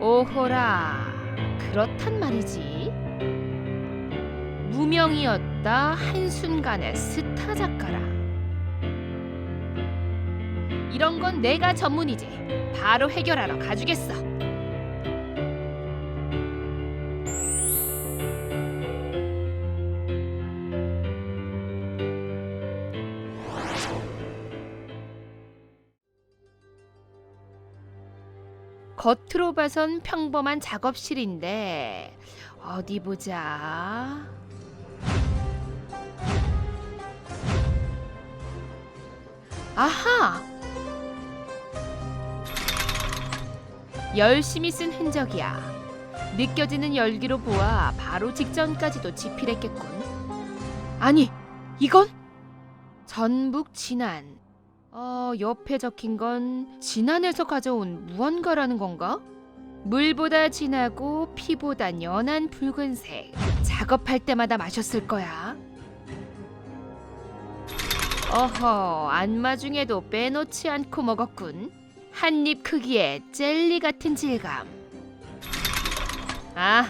오호라 그렇단 말이지. 무명이었다 한순간의 스타 작가라. 이런 건 내가 전문이지. 바로 해결하러 가주겠어 겉으로 봐선 평범한 작업실인데 어디 보자. 아하! 열심히 쓴 흔적이야. 느껴지는 열기로 보아 바로 직전까지도 집필했겠군. 아니, 이건 전북 진안. 어, 옆에 적힌 건 진안에서 가져온 무언가라는 건가? 물보다 진하고 피보다 연한 붉은색. 작업할 때마다 마셨을 거야. 어허, 안마 중에도 빼놓지 않고 먹었군. 한 입 크기의 젤리 같은 질감. 아,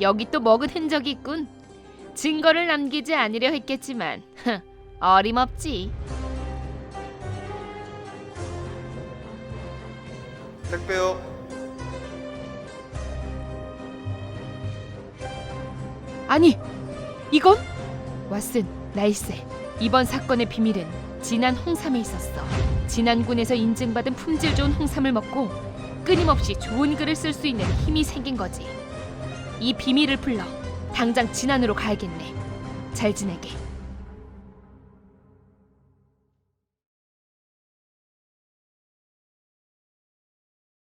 여기 또 먹은 흔적이 있군. 증거를 남기지 않으려 했겠지만, 흥, 어림없지. 택배요. 아니, 이건 왓슨, 나일세. 이번 사건의 비밀은 진안 홍삼에 있었어. 진안군에서 인증받은 품질 좋은 홍삼을 먹고 끊임없이 좋은 글을 쓸 수 있는 힘이 생긴 거지. 이 비밀을 풀러 당장 진안으로 가야겠네. 잘 지내게.